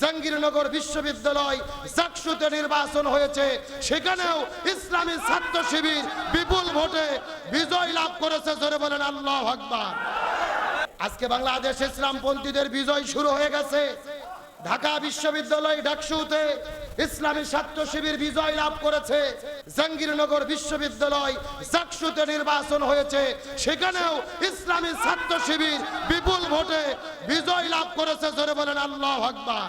জাহাঙ্গীরনগর বিশ্ববিদ্যালয় জাকসুতে নির্বাচন হয়েছে। সেখানেও ইসলামী ছাত্র শিবির বিপুল ভোটে বিজয় লাভ করেছে। জোরে বলেন আল্লাহ আকবার। আজকে বাংলাদেশ ইসলামপন্থীদের বিজয় শুরু হয়ে গেছে। ঢাকা বিশ্ববিদ্যালয় ডাকসুতে ইসলামী ছাত্র শিবির বিজয় লাভ করেছে। জাহাঙ্গীরনগর বিশ্ববিদ্যালয় জাকসুতে নির্বাচন হয়েছে। সেখানেও ইসলামী ছাত্র শিবির বিপুল ভোটে বিজয় লাভ করেছে জোরে বলেন আল্লাহ আকবার।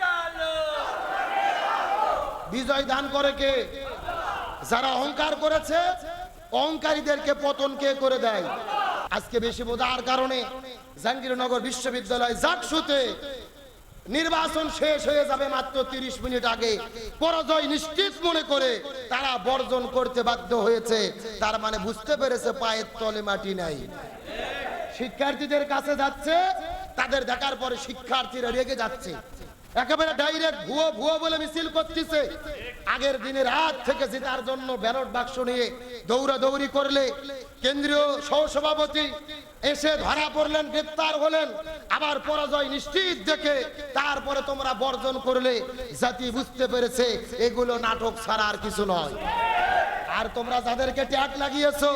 জালো। বিজয় দান করে কে? যারা অহংকার করেছে অহংকারীদেরকে পতন কে করে দেয়? আজকে বেশি বোঝার কারণে জাহাঙ্গীরনগর বিশ্ববিদ্যালয় জাকসুতে নির্বাচন শেষ হয়ে যাবে মাত্র তিরিশ মিনিট আগে। পরাজয় নিশ্চিত মনে করে তারা বর্জন করতে বাধ্য হয়েছে। তার মানে বুঝতে পেরেছে পায়ের তলে মাটি নাই। শিক্ষার্থীদের কাছে যাচ্ছে, তাদের দেখার পরে শিক্ষার্থীরা রেগে যাচ্ছে। একেবারে ডাইরেক্ট ভুয়ো ভুয়ো বলে মিছিল করতেছে। আগের দিনে রাত থেকে জেতার জন্য ব্যালট বাক্স নিয়ে দৌড়া দৌড়ি করলে কেন্দ্রীয় সহসভাপতি এসে ধরা পড়লেন, গ্রেপ্তার হলেন। আবার পরাজয় নিশ্চিত দেখে তারপরে তোমরা বর্জন করলে জাতি বুঝতে পেরেছে, এগুলো নাটক ছাড়া আর কিছু নয়। আর তোমরা যাদেরকে ট্যাগ লাগিয়েছো,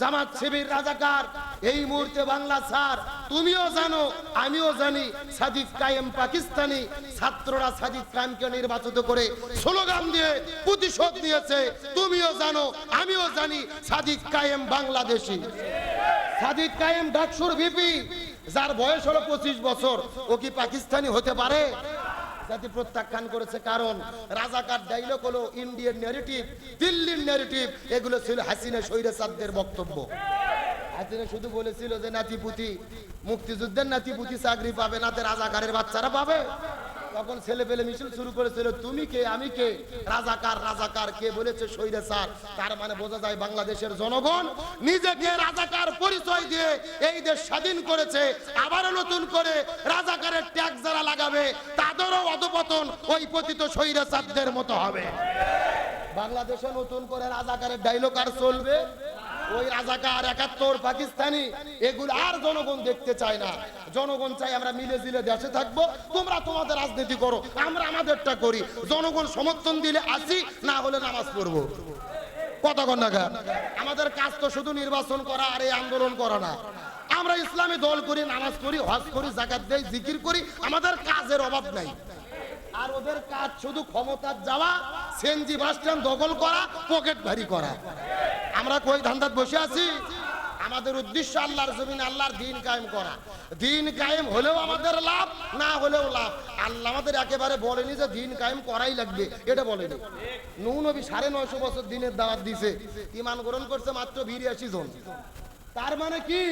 জামাত শিবির রাজাকার, এই মুহূর্তে বাংলা স্যার তুমিও জানো, আমিও জানি সাদিক কায়েম পাকিস্তানি, ছাত্ররা সাদিক কায়েমকে নির্বাচিত করে স্লোগান দিয়ে প্রতিশোধ নিয়েছে। তুমিও জানো, আমিও জানি সাদিক কায়েম বাংলাদেশি। সাদিক কায়েম ডাকসুর ভিপি, যার বয়স হলো পঁচিশ বছর। ও কি পাকিস্তানি হতে পারে? জাতি প্রত্যাখ্যান করেছে কারণ রাজাকার ডাইলগ হলো, ইন্ডিয়ান ন্যারেটিভ দিল্লির ন্যারেটিভ এগুলো ছিল হাসিনা স্বৈরাচারদের বক্তব্য। শুধু বলেছিল যে মুক্তিযুদ্ধের চাকরি পাবে রাজাকারের বাচ্চারা পাবে। তখন ছেলে পেলে মিছিল শুরু করেছিল, তুমি কে? আমি কে? রাজাকার রাজাকার, কে বলেছে স্বৈরাচার তার মানে বোঝা যায় বাংলাদেশের জনগণ নিজেকে রাজাকার পরিচয় দিয়ে এই দেশ স্বাধীন করেছে, আবারও নতুন করে রাজাকারের ট্যাক্স যারা লাগাবে, তাদেরও অধপতন ওই পতিত স্বৈরাচারদের মতো হবে। বাংলাদেশে নতুন করে রাজাকারের ডাইলগ আর চলবে। ওই রাজাকার একাত্তর পাকিস্তানি, এগুলো আর জনগণ দেখতে চায় না। জনগণ চাই আমরা মিলে জিলে দেশে থাকব। তোমরা তোমাদের রাজনীতি করো, আমরা আমাদেরটা করি। জনগণ সমর্থন দিলে আসি, না হলে নামাজ পড়ব। আমাদের কাজ তো শুধু নির্বাচন করা আর এই আন্দোলন করা না। আমরা ইসলামী দল করি, নামাজ করি, হজ করি, জাকাত দেই, জিকির করি, আমাদের কাজের অভাব নাই। আর ওদের কাজ শুধু ক্ষমতার যাওয়া সেনজি বাস স্ট্যান্ড দখল করা, পকেট ভারী করা। আমরা কই ধান্দাত বসে আছি? আমাদের উদ্দেশ্য আল্লাহর জমিন আল্লাহর দিন কায়েম করা। দিন কায়েম হলেও আমাদের লাভ, না হলেও লাভ। আল্লাহ আমাদের একেবারে বলেনি যে দিন কায়েম করাই লাগবে, এটা বলেনি। নূ নবী সাড়ে নয়শো বছর দিনের দাওয়াত দিছে ইমান গ্রহণ করছে মাত্র বিরিয়াশি জন। তার মানে কি?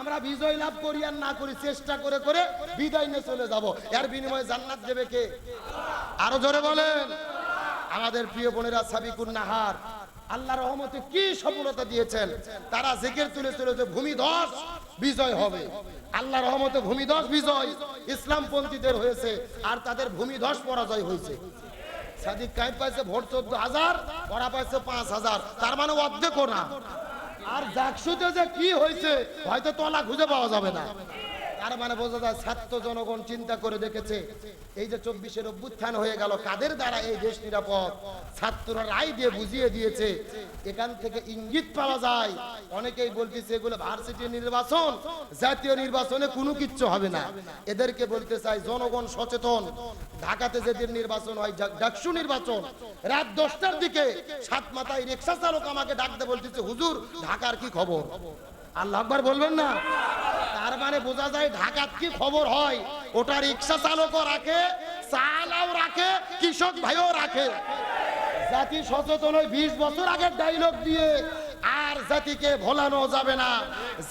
আমরা বিজয় লাভ করি আর না করি, চেষ্টা করে করে বিদায় নিয়ে চলে যাব। এর বিনিময়ে জান্নাত দেবে কে? আরও জোরে বলেন। আমাদের প্রিয় বোনেরা সাবিকুন নাহার, আল্লাহ রহমতে কি সফলতা দিয়েছেন? তারা জেকের তুলে তুলে যে ভূমিধস বিজয় হবে। আল্লাহ রহমতে ভূমিধস বিজয় ইসলামপন্থীদের হয়েছে আর তাদের ভূমিধস পরাজয় হয়েছে। সাদিক কাইম পাইছে ভোট চোদ্দ হাজার ওরা পাইছে পাঁচ হাজার। তার মানে অর্ধেকও না। আর জাকসুতে যে কি হয়েছে, হয়তো তলা খুঁজে পাওয়া যাবে না। তার মানে বোঝা যায় ছাত্র জনগণ চিন্তা করে দেখেছে, এই যে চব্বিশের অভ্যুত্থান হয়ে গেল, কাদের দ্বারা এই দেশ নিরাপদ? ছাত্ররা রায় দিয়ে বুঝিয়ে দিয়েছে, এখান থেকে ইঙ্গিত পাওয়া যায়। অনেকেই বলতেছে এগুলো ভার্সিটি নির্বাচন, জাতীয় নির্বাচনে কোনো কিচ্ছু হবে না। এদেরকে বলতে চাই জনগণ সচেতন, ঢাকাতে যেদিন নির্বাচন হয় ডাকসু নির্বাচন, রাত দশটার দিকে সাত মাথায় রিক্সা চালক আমাকে ডাকতে বলতেছে, হুজুর, ঢাকার কি খবর? আল্লাহ আকবার বলবেন না? তার মানে বোঝা যায় ঢাকার কি খবর হয়? ওটা রিক্সা চালকও রাখে, চালাও রাখে, কৃষক ভাইও রাখে। জাতি সচেতন ওই বিশ বছর আগের ডাইলগ দিয়ে আর জাতিকে ভোলানো যাবে না।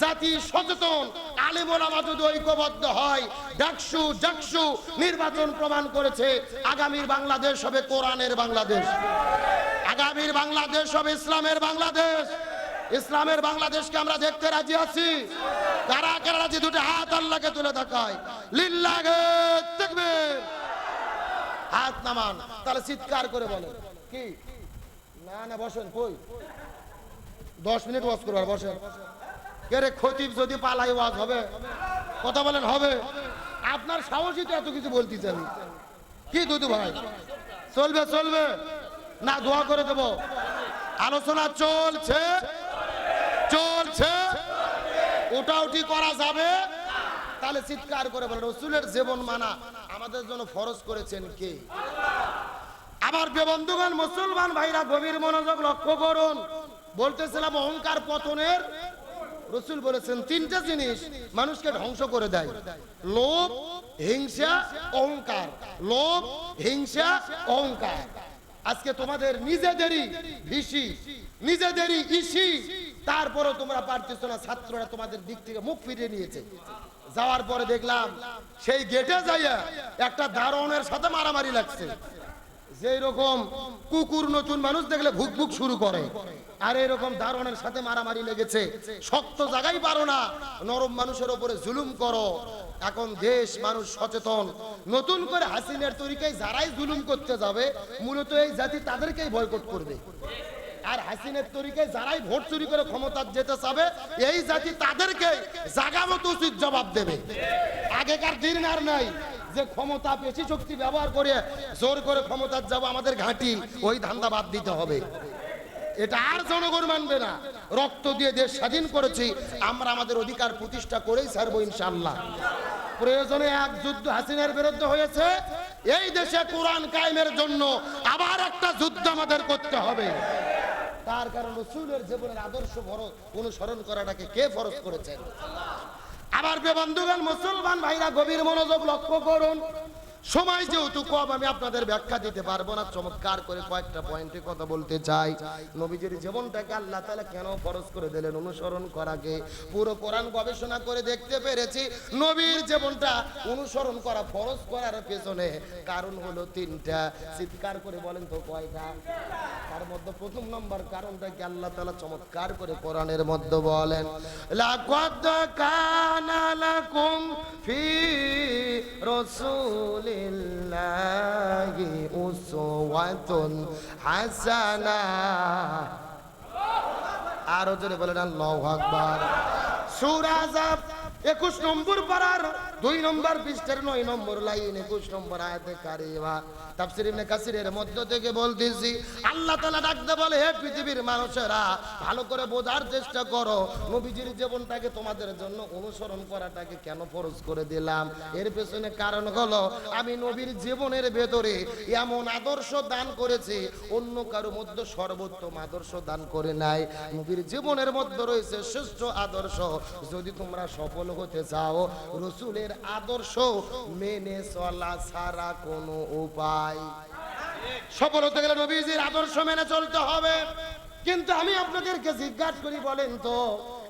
জাতি সচেতন আলিমোলামা যদি ঐক্যবদ্ধ হয়, ডাকসু ডাকসু নির্বাচন প্রমাণ করেছে, আগামীর বাংলাদেশ হবে কোরআনের বাংলাদেশ। আগামীর বাংলাদেশ হবে ইসলামের বাংলাদেশ। ইসলামের বাংলাদেশকে আমরা দেখতে রাজি আছি। কারা কারা রাজি? দুটো হাত আল্লাহকে তুলে দেখায়। লিল্লাহে তাকবীর। হাত নামান। তাহলে চিৎকার করে বলে। কি? না না, বসেন, কই? দশ মিনিট ওয়াজ করবার বসেন। কে রে, খতিব যদি পালাই ওয়াজ হবে? কথা বলেন, হবে। আপনার সাহসই তো এত কিছু বলতে আমি। কি দুদু ভাই? চলবে চলবে। না, দোয়া করে দেব। আলোচনা চলছে। ওটা উঠি করা যাবে? তাহলে চিৎকার করে বলেন, রসুলের জীবন মানা, আমাদের জন্য ফরজ করেছেন কে? আমার বন্ধুগণ, মুসলমান ভাইরা গভীর মনোযোগ লক্ষ্য করুন। বলতেছিলাম, অহংকার পতনের, রসুল বলেছেন, তিনটা জিনিস মানুষকে ধ্বংস করে দেয়। লোভ, হিংসা, অহংকার। লোভ, হিংসা, অহংকার। আজকে তোমাদের নিজেদেরই ভিসি, নিজেদেরই ইসি, তারপরও তোমরা পারতেছো না, ছাত্ররা তোমাদের দিক থেকে মুখ ফিরিয়ে নিয়েছে। যাওয়ার পরে দেখলাম, সেই গেটে যাইয়া একটা দারোয়ানের সাথে মারামারি লাগছে। যেই রকম কুকুর নতুন মানুষ দেখলে ভুক ভুক শুরু করে। আর এরকম দারোয়ানের সাথে মারামারি লেগেছে। শক্ত জায়গায় পারো না, নরম মানুষের উপরে জুলুম করো। এখন দেশ, মানুষ সচেতন। নতুন করে হাসিনের তরিকায় যারাই জুলুম করতে যাবে, মূলত এই জাতি তাদেরকেই বয়কট করবে। আর হাসিনের তরিকায় যারাই ভোট চুরি করে ক্ষমতা যেতে চাবে, এই জাতি তাদেরকে জাগা মতো উচিত জবাব দেবে। আগেকার দিন আর নাই যে ক্ষমতা বেশি শক্তি ব্যবহার করে জোর করে ক্ষমতার যাব আমাদের ঘাঁটি, ওই ধান্দা বাদ দিতে হবে। এটা আর জনগণ মানবে না। রক্ত দিয়ে দেশ স্বাধীন করেছি, আমরা আমাদের অধিকার প্রতিষ্ঠা করেই ছাড়বো ইনশাল্লাহ প্রয়োজনে এক যুদ্ধ হাসিনার বিরুদ্ধে হয়েছে। এই দেশে কোরআন কায়েমের জন্য আবার একটা যুদ্ধ আমাদের করতে হবে। তার কারণ রসুলের জীবনের আদর্শ ফরজ অনুসরণ করাটাকে কে ফরজ করেছেন? আবার বন্ধুগণ মুসলমান ভাইরা গভীর মনোযোগ লক্ষ্য করুন। সময় যেহেতু কম, আমি আপনাদের ব্যাখ্যা দিতে পারব না। চমৎকার করে কয়েকটা পয়েন্টে কথা বলতে চাই। নবীজির জীবনটাকে আল্লাহ তালা কেন ফরজ করে দিলেন? অনুসরণ করাকে পুরো কোরআন গবেষণা করে দেখতে পেরেছি, নবীর জীবনটা অনুসরণ করা, ফরজ করার পেছনে কারণ হলো তিনটা। চিৎকার করে বলেন তো কয়টা? তার মধ্যে প্রথম নম্বর কারণটা কি? আল্লাহ তাআলা চমৎকার করে কোরআনের মধ্যে বলেন, লাকাদ কানা লাকুম ফি রাসূলিল্লাহি উসওয়াতুন হাসানা আরও জোরে বলেন আল্লাহু আকবার। সূরা আযাব 21 নম্বর পারার দুই নম্বর পৃষ্ঠার নয় নম্বর লাইন 21 নম্বর আয়াতে কারিমা। তাফসীর ইবনে কাসিরের মধ্য থেকে বলতেছি, আল্লাহ তাআলা ডাকতে বলে, হে পৃথিবীর মানুষেরা, ভালো করে বোঝার চেষ্টা করো। নবীজির জীবনটাকে তোমাদের জন্য অনুসরণ করাটাকে কেন ফরজ করে দিলাম? এর পেছনে কারণ হলো, আমি নবীর জীবনের ভেতরে এমন আদর্শ দান করেছি, অন্য কারও মধ্যে সর্বোত্তম আদর্শ দান করে নাই। নবীর জীবনের মধ্যে রয়েছে শ্রেষ্ঠ আদর্শ। যদি তোমরা সফল হতে চাও, রসুলের আদর্শ মেনে চলা ছাড়া কোনো উপায়। সফল হতে গেলে নবীজির আদর্শ মেনে চলতে হবে। কিন্তু আমি আপনাদেরকে জিজ্ঞাসা করি, বলেন তো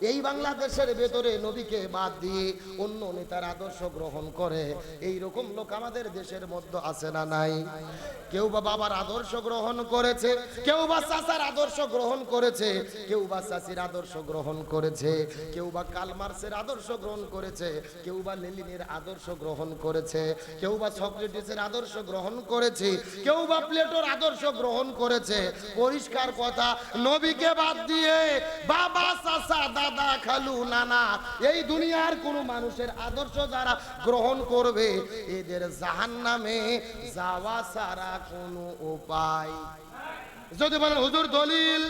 এই বাংলাদেশের ভেতরে নবীকে বাদ দিয়ে অন্য নেতার আদর্শ গ্রহণ করে, এই রকম লোক আমাদের দেশের মধ্যে আছে না নাই? কেউ বা বাবার আদর্শ গ্রহণ করেছে, কেউ বা চাচার আদর্শ গ্রহণ করেছে, কেউ বা চাচির আদর্শ গ্রহণ করেছে, কেউ বা কালমার্সের আদর্শ গ্রহণ করেছে, কেউ বা লেলিনের আদর্শ গ্রহণ করেছে, কেউ বা সক্রেটিসের আদর্শ গ্রহণ করেছে, কেউ বা প্লেটোর আদর্শ গ্রহণ করেছে। পরিষ্কার কথা, নবীকে বাদ দিয়ে বাবা, চাচা দাদা খালু নানা। এই দুনিয়ার কোনো মানুষের আদর্শ যারা গ্রহণ করবে, এদের জাহান নামে যাওয়া ছাড়া কোনো উপায়। যদি বলেন, হুজুর দলিল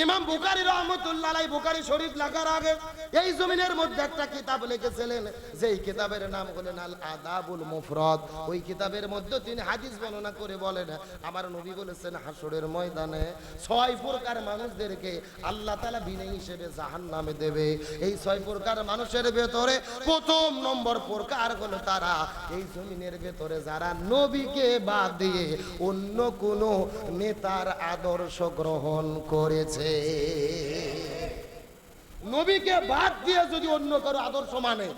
ইমাম বুকারি রহমতুল্লাহ বুকারি শরীফ লেখার আগে এই জমিনের মধ্যে একটা কিতাব লিখেছিলেন, যেই কিতাবের নাম হলেন আল আদাবুল মুফরদ। ওই কিতাবের মধ্যে তিনি হাদিস বর্ণনা করে বলেন, আমার নবী বলেছেন হাসরের ময়দানে ছয় প্রকার মানুষদেরকে আল্লাহ তাআলা বিনে হিসেবে জাহান নামে দেবে। এই ছয় প্রকার মানুষের ভেতরে প্রথম নম্বর প্রকার হলো তারা, এই জমিনের ভেতরে যারা নবীকে বাদ দিয়ে অন্য কোনো নেতার আদর্শ গ্রহণ করেছে। নবীকে বাদ দিয়ে যদি অন্য কারও আদর্শ মানে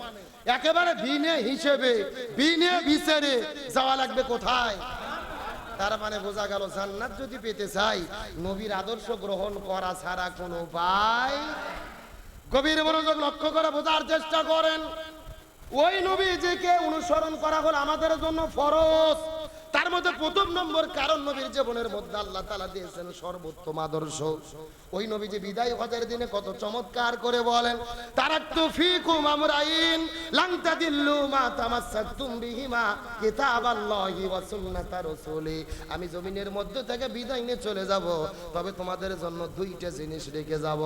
একেবারে বিনে হিসেবে বিনে বিচারে যাওয়া লাগবে কোথায়? তার মানে বোঝা গেল, জান্নাত যদি পেতে চাই, নবীর আদর্শ গ্রহণ করা ছাড়া কোনো উপায় গভীর মনোযোগ লক্ষ্য করে বোঝার চেষ্টা করেন। ওই নবীজিকে অনুসরণ করা হলো আমাদের জন্য ফরজ। তার তার মধ্যে প্রথম নম্বর কারণ নবীর জীবনের মধ্যে আল্লাহ তালা দিয়েছেন সর্বোত্তম আদর্শ। ওই নবী যে বিদায় হজের দিনে কত চমৎকার করে বলেন তারাক্তু ফিকুম আমরাইন লাং তাদিল্লু মা আমি জমিনের মধ্য থেকে বিদায় নিয়ে চলে যাব, তবে তোমাদের জন্য দুইটা জিনিস রেখে যাব।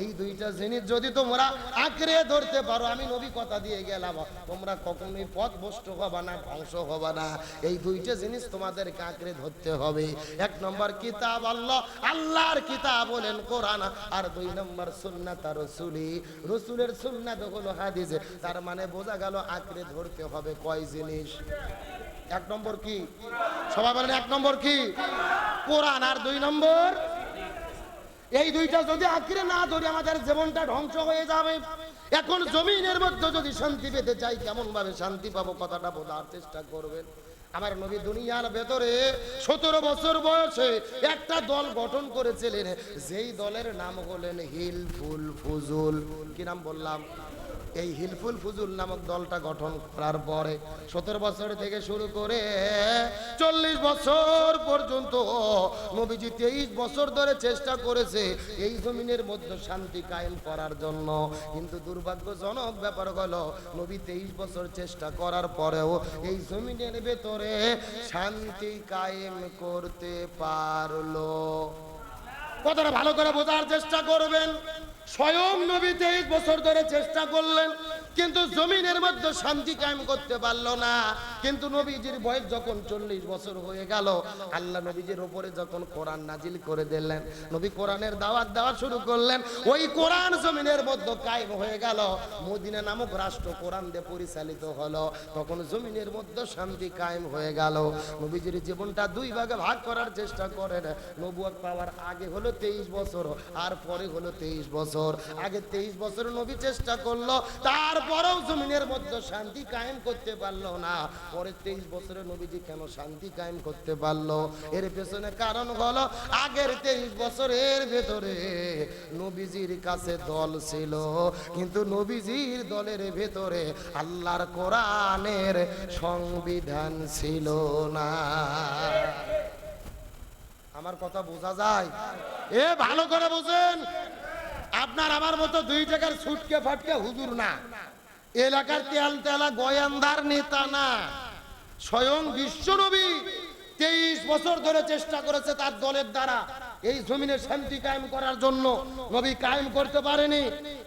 এই দুইটা জিনিস যদি তোমরা আঁকড়ে ধরতে পারো, আমি নবী কথা দিয়ে গেলাম, তোমরা কখনোই পথ ভ্রষ্ট হবা না, ধ্বংস হবা না। এই দুইটা জিনিস তোমাদেরকে আঁকড়ে ধরতে হবে। এক নম্বর কিতাব আল্লাহ, আল্লাহর কিতাব বলেন কোরআন, আর দুই নম্বর সুন্নাত রসুলি। রসুলের সুন্নাত হলো হাদিসে, তার মানে বোঝা গেল আঁকড়ে ধরতে হবে কয় জিনিস। এক নম্বর কি? সবাই বলেন এক নম্বর কি? কোরআন। আর দুই নম্বর, এই দুইটা যদি আঁকড়ে না ধরি আমাদের জীবনটা ধ্বংস হয়ে যাবে। এখন জমিনের মধ্যে যদি শান্তি পেতে চাই কেমন ভাবে শান্তি পাবো, কথাটা বোঝার চেষ্টা করবেন। আমার নবী দুনিয়ার ভেতরে সতেরো বছর বয়সে একটা দল গঠন করেছিলেন, যেই দলের নাম হলেন হিল ফুল ফুজুল। কি নাম বললাম? এই হিলফুল ফুজুল নামক দলটা গঠন করার পরে সতেরো বছর থেকে শুরু করে চল্লিশ বছর পর্যন্ত নবীজি তেইশ বছর ধরে চেষ্টা করেছে এই জমিনের মধ্যে শান্তি কায়েম করার জন্য। কিন্তু দুর্ভাগ্যজনক ব্যাপার হলো, নবী তেইশ বছর চেষ্টা করার পরেও এই জমিনের ভেতরে শান্তি কায়েম করতে পারল। কথাটা ভালো করে বোঝার চেষ্টা করবেন। স্বয়ং নবী তেইশ বছর ধরে চেষ্টা করলেন। কিন্তু জমিনের মধ্যে শান্তি কায়েম করতে পারল না। কিন্তু নবীজির বয়স যখন চল্লিশ বছর হয়ে গেল, আল্লাহ নবীজির উপরে যখন কোরআন নাজিল করে দিলেন, নবী কোরআনের দাওয়াত দেওয়া শুরু করলেন, ওই কোরআন জমিনের মধ্যে কায়েম হয়ে গেল। মদিনা নামক রাষ্ট্র কোরআন দিয়ে পরিচালিত হলো। তখন জমিনের মধ্যে শান্তি কায়েম হয়ে গেল। নবীজির জীবনটা দুই ভাগে ভাগ করার চেষ্টা করেন। নবুয়াত পাওয়ার আগে হলো তেইশ বছর, আর পরে হলো তেইশ বছর। আগে তেইশ বছর নবী চেষ্টা করল তারপরেও জমিনের মধ্যে শান্তি কায়েম করতে পারল না। পরে তেইশ বছরে নবীজি কেন শান্তি কায়েম করতে পারল? এর পেছনে কারণ হলো, আগের তেইশ বছরের ভেতরে নবীজির কাছে দল ছিল। কিন্তু নবীজির দলের ভেতরে আল্লাহর কোরআনের সংবিধান ছিল না। আমার কথা বোঝা যায়? এ, ভালো করে বোঝেন। আপনার আমার মতো দুই টাকার ছুটকে ফাটকে হুজুর না। এলাকার তেল তেলা গয়ান্দার নেতা না। স্বয়ং বিশ্বনবী তেইশ বছর ধরে চেষ্টা করেছে তার দলের দ্বারা। এই জমিনে শান্তি কায়েম করার জন্য নবী কায়েম করতে পারেনি।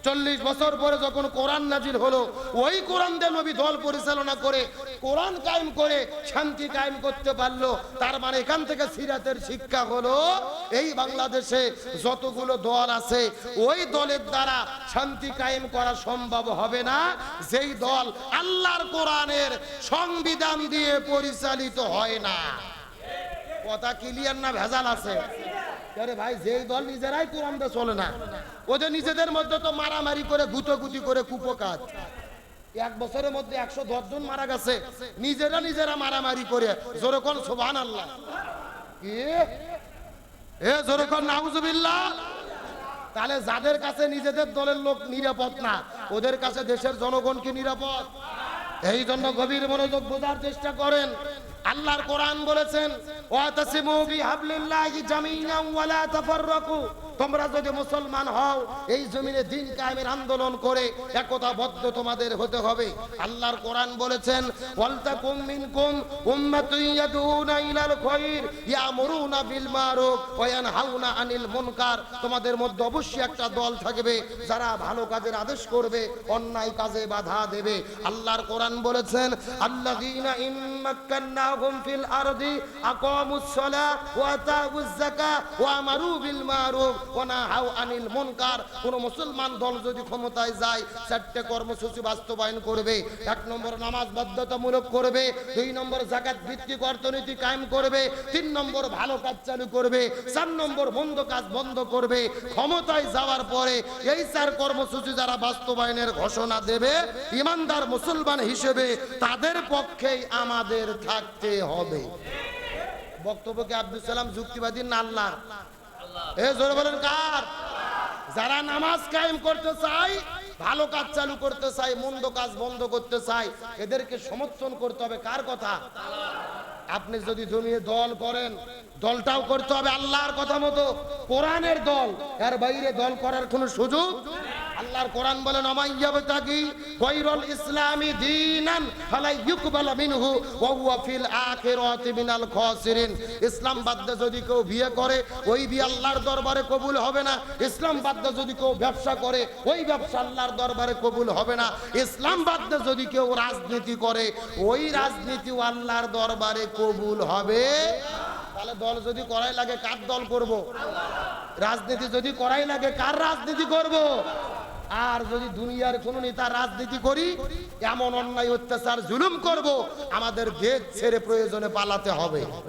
চল্লিশ বছর পরে যখন কোরআন নাজির হলো, ওই কোরআন দিয়ে নবী দল পরিচালনা করে, কোরআন কায়েম করে শান্তি কায়েম করতে পারল। তার মানে এখান থেকে সিরাতের শিক্ষা হলো, এই বাংলাদেশে যতগুলো দল আছে, ওই দলের দ্বারা শান্তি কায়েম করা সম্ভব হবে না। যেই দল আল্লাহর কোরআনের সংবিধান দিয়ে পরিচালিত হয় না। কথা ক্লিয়ার না ভেজাল আছে? যেরকম তাহলে যাদের কাছে নিজেদের দলের লোক নিরাপদ না, ওদের কাছে দেশের জনগণ কি নিরাপদ। এই জন্য গভীর মনোযোগ বোঝার চেষ্টা করেন। আল্লাহর কোরআন বলেছেন ওয়াতাসিমু বিহাবলিল্লাহি জামিআন ওয়ালা তাফাররাকু। তোমরা যদি মুসলমান হও, এই জমিনে দিন কায়েমের আন্দোলন করে একতাবদ্ধ তোমাদের হতে হবে। আল্লাহর কোরআন বলেছেন, ওয়ালতাকুম মিনকুম উম্মাতুন ইয়াদুনা ইলাল খায়র ইয়ামুরুনা বিল মারুফ ওয়া ইয়ানহাউনা আনিল মুনকার। তোমাদের মধ্যে অবশ্যই একটা দল থাকবে, যারা ভালো কাজের আদেশ করবে, অন্যায় কাজে বাধা দেবে। আল্লাহর কোরআন বলেছেন, আল্লাযীনা ফিল আরদি, আকামুস সালাহ ওয়া আতাউজ যাকাহ ওয়া আমারু বিল মারুফ। ওয়া নাহাউ আনিল মুনকার। কোন মুসলমান দল যদি ক্ষমতায় যায়, চারটে কর্মসূচি বাস্তবায়ন করবে। এক নম্বর নামাজ বাধ্যতামূলক করবে। দুই নম্বর জাকাত ভিত্তিক অর্থনীতি কায়েম করবে। তিন নম্বর ভালো কাজ চালু করবে। চার নম্বর কাজ বন্ধ করবে। ক্ষমতায় যাওয়ার পরে এই চার কর্মসূচি যারা বাস্তবায়নের ঘোষণা দেবে, ইমানদার মুসলমান হিসেবে তাদের পক্ষেই আমাদের থাকতে হবে। বক্তব্যকে আব্দুল সালাম যুক্তিবাদী না আল্লাহ? যারা নামাজ কায়েম করতে চায়, ভালো কাজ চালু করতে চাই মন্দ কাজ বন্ধ করতে চাই এদেরকে সমর্থন করতে হবে কার কথা? আপনি যদি জমিয়ে দল করেন, দলটাও করতে হবে আল্লাহর কথা মতো। কোরআনের দল, এর বাইরে দল করার কোনো সুযোগ আল্লাহর কোরআন বলেন অমাইয়াবতাগি গৈরুল ইসলামি দীনান ফালা ইউকবালা মিনহু ওয়া হুয়া ফিল আখিরাতি মিনাল খাসিরিন। ইসলাম বাদে যদি কেউ বিয়ে করে, ওই বিয়ে আল্লাহর দরবারে কবুল হবে না। ইসলাম বাদে যদি কেউ ব্যবসা করে, ওই ব্যবসা আল্লাহর দরবারে কবুল হবে না। ইসলাম বাদে যদি কেউ রাজনীতি করে, ওই রাজনীতি আল্লাহর দরবারে কবুল হবে তাহলে দল যদি করাই লাগে, কার দল করব? রাজনীতি যদি করাই লাগে, কার রাজনীতি করব? আর যদি দুনিয়ার কোন নেতা রাজনীতি করি, এমন অন্যায়, অত্যাচার, জুলুম করব, আমাদের দেশ ছেড়ে প্রয়োজনে পালাতে হবে।